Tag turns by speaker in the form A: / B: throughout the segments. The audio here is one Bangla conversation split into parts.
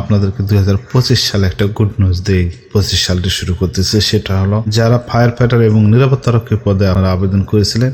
A: আপনাদেরকে দুই হাজার পঁচিশ সালে একটা গুড নিউজ দিই পঁচিশ সালটি শুরু করতেছে, সেটা হলো যারা ফায়ার ফাইটার এবং নিরাপত্তারক্ষী পদে আপনারা আবেদন করেছিলেন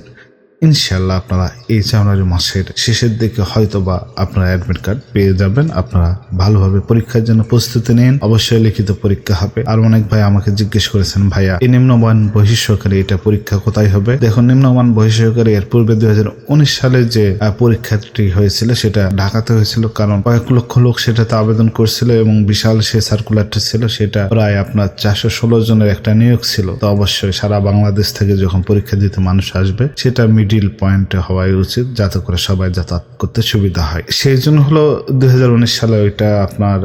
A: ইনশাল্লাহ আপনারা এই জানুয়ারি মাসের শেষের দিকে হয়তো বা আপনারা অ্যাডমিট কার্ড পেয়ে যাবেন। আপনারা ভালোভাবে পরীক্ষার জন্য প্রস্তুতি নিন। অবশ্যই লিখিত পরীক্ষা হবে। আর অনেক ভাই আমাকে জিজ্ঞেস করেছেন, ভাইয়া, এই নিম্নমান বহিঃসরকারি এটা পরীক্ষা কোথায় হবে? দেখুন নিম্নমান বহিঃসরকারি এর পূর্বে দুই হাজার উনিশ সালে যে পরীক্ষাটি হয়েছিল সেটা ঢাকাতে হয়েছিল। কারণ কয়েক লক্ষ লোক সেটাতে আবেদন করছিল এবং বিশাল সে সার্কুলারটি ছিল, সেটা প্রায় আপনার চারশো ষোলো জনের একটা নিয়োগ ছিল। তো অবশ্যই সারা বাংলাদেশ থেকে যখন পরীক্ষা দিতে মানুষ আসবে, সেটা মিডিল পয়েন্টে হওয়াই উচিত যাতে করে সবাই যাতায়াত করতে সুবিধা হয়। সেই জন্য হলো দুই সালে ওইটা আপনার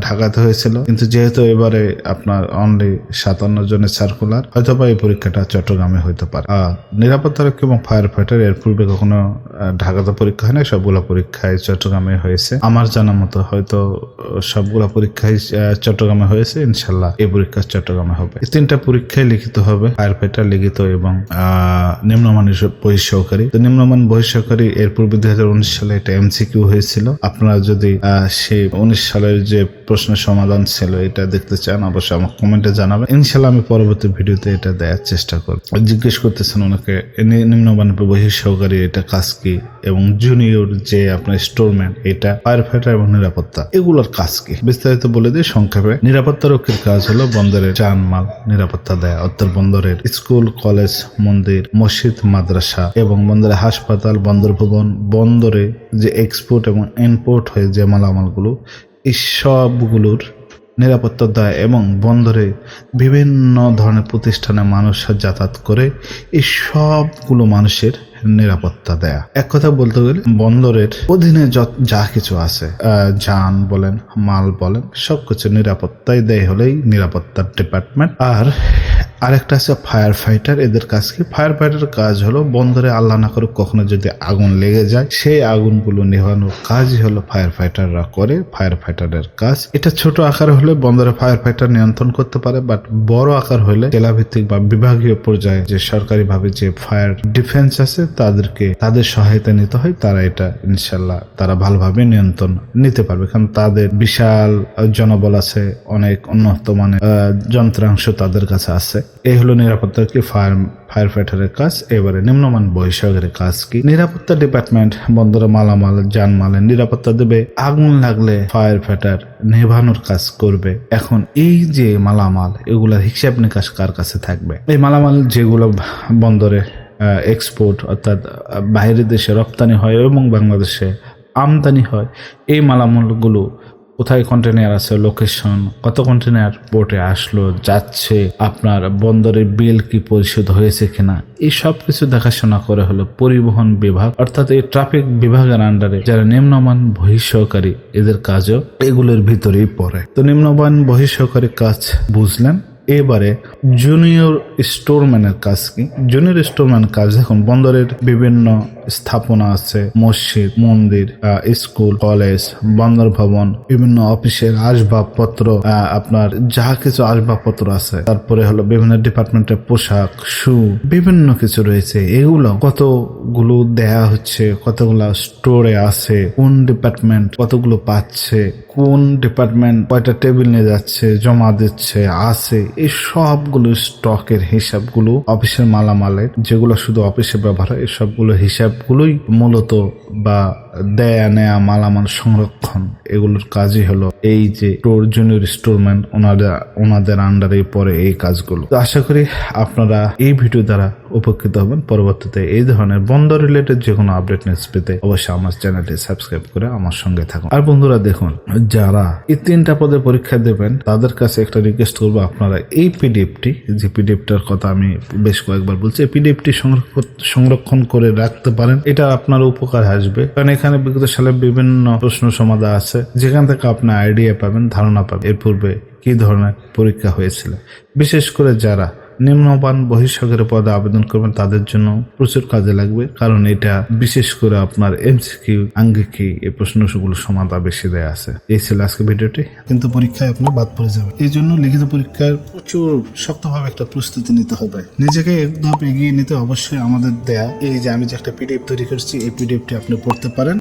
A: ঢাকাতে হয়েছিল। কিন্তু যেহেতু এবারে আপনার অনলি সাতান্ন জনের সার্কুলার হয়তো বা এই পরীক্ষাটা চট্টগ্রামে হইতে পারে। আহ, নিরাপত্তারক্ষী এবং ফায়ার ফাইটার এর পূর্বে কখনো ঢাকাতে পরীক্ষা হয় না সবগুলো পরীক্ষায় চট্টগ্রামে হয়েছে। আমার জানা মতো হয়তো সবগুলা পরীক্ষায় চট্টগ্রামে হয়েছে ইনশাল্লাহ এই পরীক্ষা চট্টগ্রামে হবে। তিনটা পরীক্ষায় লিখিত হবে ফায়ার ফাইটার লিখিত এবং নিম্নমানের বহিঃসহকারী তো নিম্নমান বহিঃসহকারী এর পূর্বে দুই হাজার উনিশ সালে এটা এমসিকিউ হয়েছিল। আপনারা যদি সেই উনিশ সালের যে প্রশ্নের সমাধান ছিল, এটা দেখতে চান, অবশ্যই আমার কমেন্টে জানাবেন। ইনশাল্লাহ আমি পরবর্তী ভিডিওতে এটা দেওয়ার চেষ্টা করব। জিজ্ঞেস করতেছেন ওনাকে নিম্নমান বহিঃসহকারী এটা কাজ কি? এবং জুনিয়র যে আপনার স্টোরম্যান, এটা ফায়ার ফাইটার এবং নিরাপত্তা, এগুলোর কাজ কি? বিস্তারিত বলে দিই সংক্ষেপে, নিরাপত্তা রক্ষীর কাজ হলো বন্দরের জানমাল নিরাপত্তা দেয়া, অর্থাৎ বন্দরের স্কুল, কলেজ, মন্দির, মসজিদ, মাদ্রাসা এবং বন্দরে হাসপাতাল, বন্দর ভবন, বন্দরে যে এক্সপোর্ট এবং ইম্পোর্ট হয়ে যে মালামালগুলো, এই সবগুলোর নিরাপত্তা দেয় এবং বন্দরে বিভিন্ন ধরনের প্রতিষ্ঠানে মানুষ যাতায়াত করে, এই সবগুলো মানুষের নিরাপত্তা দেয়া। এক কথা বলতে গেলে বন্দরের অধীনে যা কিছু আছে যান বলেন, মাল বলেন, সবকিছু নিরাপত্তাই দেয় হলেই নিরাপত্তার ডিপার্টমেন্ট আর আরেকটা আছে ফায়ার ফাইটার এদের কাজ কি? ফায়ার ফাইটার কাজ হলো বন্দরে আল্লাহ না করুক কখনো যদি আগুন লেগে যায়, সেই আগুনগুলো নেভানোর কাজই হলো ফায়ার ফাইটাররা করে ফায়ার ফাইটারের কাজ। এটা ছোট আকার হলে বন্দরে ফায়ার ফাইটার নিয়ন্ত্রণ করতে পারে বাট বড় আকার হলে জেলাভিত্তিক বা বিভাগীয় পর্যায়ে যে সরকারি ভাবে যে ফায়ার ডিফেন্স আছে তাদেরকে, তাদের সহায়তা নিতে হয়, তারা এটা ইনশাল্লাহ তারা ভালোভাবে নিয়ন্ত্রণ নিতে পারবে। কারণ তাদের বিশাল জনবল আছে, অনেক উন্নত মানের যন্ত্রাংশ তাদের কাছে আছে। এই হলো নিরাপত্তার কি, ফায়ার ফায়ার ফাইটারের কাজ। এবারে নিম্নমান বহিষ্কারের কাজ কি? নিরাপত্তা ডিপার্টমেন্ট বন্দরে মালামাল, যানমালের নিরাপত্তা দেবে। আগুন লাগলে ফায়ার ফাইটার নেভানোর কাজ করবে। এখন এই যে মালামাল, এগুলার হিসাব নিকাশ কার কাছে থাকবে? এই মালামাল যেগুলো বন্দরে এক্সপোর্ট অর্থাৎ বাইরের দেশে রপ্তানি হয় এবং বাংলাদেশে আমদানি হয়। এই মালামালগুলো কোথায় কন্টেনার আছে লোকেশন কত কন্টেনার পোর্টে আসলো, যাচ্ছে, আপনার বন্দরের বিল কি পরিশোধ হয়েছে কিনা, এই সব কিছু দেখাশোনা করে হলো পরিবহন বিভাগ, অর্থাৎ এই ট্রাফিক বিভাগের আন্ডারে যারা নিম্নমান বহিঃসহকারী, এদের কাজও এগুলোর ভিতরেই পড়ে। তো নিম্নমান বহিঃসহকারী কাজ বুঝলেন? এবারে জুনিয়র স্টোরম্যানের কাজ কি? জুনিয়র স্টোরম্যান কাজ, দেখুন, বন্দরের বিভিন্ন স্থাপনা আছে, মসজিদ, মন্দির স্কুল কলেজ বন্দর ভবন, বিভিন্ন অফিসের আসবাবপত্র আপনার যা কিছু আসবাবপত্র আছে, তারপরে হলো বিভিন্ন ডিপার্টমেন্টের পোশাক শু বিভিন্ন কিছু রয়েছে। এগুলো কতগুলো দেয়া হচ্ছে, কতগুলো স্টোরে আছে, কোন ডিপার্টমেন্ট কতগুলো পাচ্ছে, কোন ডিপার্টমেন্ট কয়টা টেবিল নিয়ে যাচ্ছে, জমা দিচ্ছে, আছে এই সবগুলো স্টকের হিসাবগুলো, অফিসের মালামালের, যেগুলো শুধু অফিসে ব্যবহার হয় এসবগুলো সবগুলো হিসাবগুলোই মূলত বা দেয়া নেয়া, মালামাল সংরক্ষণ, এগুলোর কাজই হলো এই যে স্টোর, জুনিয়র স্টোরম্যান ওনাদের ওনাদের আন্ডারে পরে এই কাজগুলো। তো আশা করি আপনারা এই ভিডিও দ্বারা উপকৃত হবেন। পরবর্তীতে এই ধরনের বন্দর রিলেটেড যে কোনো আপডেট নিউজ পেতে অবশ্যই আমার চ্যানেলটি সাবস্ক্রাইব করে আমার সঙ্গে থাকুন। আর বন্ধুরা দেখুন, যারা এই তিনটা পদে পরীক্ষা দেবেন, তাদের কাছে একটা রিকোয়েস্ট করব আপনারা এই পিডিএফটি যে পিডিএফটার কথা আমি বেশ কয়েকবার বলছি, এই পিডিএফটি সংরক্ষণ করে রাখতে পারেন। এটা আপনার উপকার আসবে। কারণ এখানে বিগত সালে বিভিন্ন প্রশ্ন সমাধা আছে। যেখান থেকে আপনি আইডিয়া পাবেন, ধারণা পাবেন। এর পূর্বে কি ধরনের পরীক্ষা হয়েছিল? বিশেষ করে যারা নিম্নমান বহিঃসাগরের পদে আবেদন করবেন, তাদের জন্য প্রচুর কাজে লাগবে। কারণ এটা বিশেষ করে আপনার এমসিকিউ আঙ্গিকি এই প্রশ্নগুলো সমাধান বেশি দেয়া আছে। এই ছিল আজকে ভিডিওটি। কিন্তু পরীক্ষায় আপনি বাদ পড়ে যাবেন। এই জন্য লিখিত পরীক্ষার প্রচুর শক্তভাবে একটা প্রস্তুতি নিতে হবে। নিজেকে এক ধাপ এগিয়ে নিতে অবশ্যই আমাদের দেয়া এই যে আমি যে একটা পিডিএফ তৈরি করছি, এই পিডিএফটি আপনি পড়তে পারেন।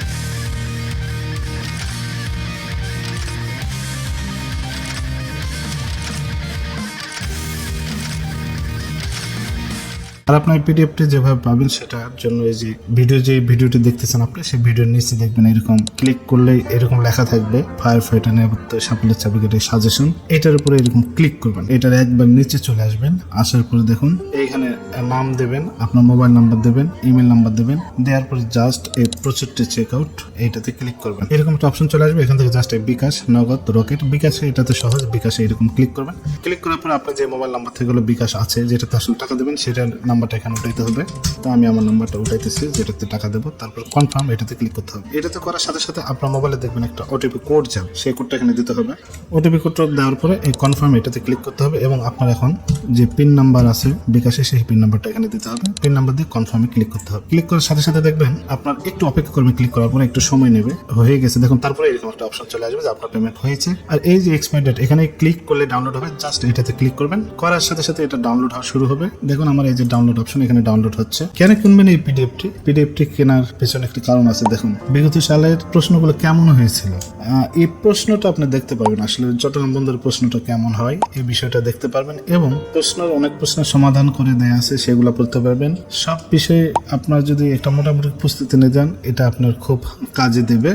A: আর আপনার পিডিএফটি যেভাবে পাবেন সেটার জন্য এই যে ভিডিও, যে ভিডিওটি দেখতেছেন আপনি, সেই ভিডিওর নিচে দেখবেন এরকম ক্লিক করলে এরকম লেখা থাকবে ফায়ার ফাইটার নিরাপত্তা সাফল্যের চাবিকাঠি সাজেশন এটার উপরে এরকম ক্লিক করবেন, এটার একবার নিচে চলে আসবেন, আসার পরে দেখুন এইখানে নাম দেবেন, আপনার মোবাইল নাম্বার দেবেন ইমেল নাম্বার দেবেন, দেওয়ার পরে জাস্ট এই প্রচুরটি চেক আউট এইটাতে ক্লিক করবেন। এরকম একটা অপশন চলে আসবে, এখান থেকে জাস্ট এই বিকাশ, নগদ রকেট বিকাশে এটাতে সহজ বিকাশে এরকম ক্লিক করবেন। ক্লিক করার পর আপনার যে মোবাইল নাম্বার থেকে বিকাশ আছে, যেটাতে আসলে টাকা দেবেন, সেটার নাম্বারটা এখানে উঠাইতে হবে। তো আমি আমার নাম্বারটা উঠাইতেছি, যেটাতে টাকা দেবো। তারপর কনফার্ম এটাতে ক্লিক করতে হবে। এটাতে করার সাথে সাথে আপনার মোবাইলে দেখবেন একটা ওটিপি কোড যাবে। সেই কোডটা এখানে দিতে হবে। ওটিপি কোডটা দেওয়ার পরে এই কনফার্ম এটাতে ক্লিক করতে হবে এবং আপনার এখন যে পিন নাম্বার আছে, বিকাশে সেই পিন নাম্বারটা এখানে দিতে হবে। পিন নাম্বার দিয়ে কনফার্মে ক্লিক করতে হবে। ক্লিক করার সাথে সাথে দেখবেন আপনার একটু অপেক্ষা করবেন ক্লিক করার পরে, একটু সময় নেবে। হয়ে গেছে। দেখুন, তারপরে এরকম একটা অপশন চলে আসবে যে আপনার পেমেন্ট হয়েছে। আর এই যে এক্সপায়ার ডেট এখানে ক্লিক করলে ডাউনলোড হবে। জাস্ট এটাতে ক্লিক করবেন। করার সাথে সাথে এটা ডাউনলোড হওয়া শুরু হবে। দেখুন, আমার এই যে ডাউনলোড অপশন এখানে ডাউনলোড হচ্ছে। কেন কিনবেন এই পিডিএফটি পিডিএফটি কেনার পেছনে একটি কারণ আছে, দেখুন। বিগত সালের প্রশ্নগুলো কেমন হয়েছিল? এই প্রশ্নটা আপনি দেখতে পাবেন আসলে চট্টগ্রাম বন্দরের প্রশ্নটা কেমন হয়, এই বিষয়টা দেখতে পারবেন এবং প্রশ্নের অনেক প্রশ্নের সমাধান করে দেয়া আছে, সেগুলো পড়তে পারবেন। সব বিষয়ে আপনার যদি একটা মোটামুটি প্রস্তুতি নিয়ে যান, এটা আপনার খুব কাজে দেবে।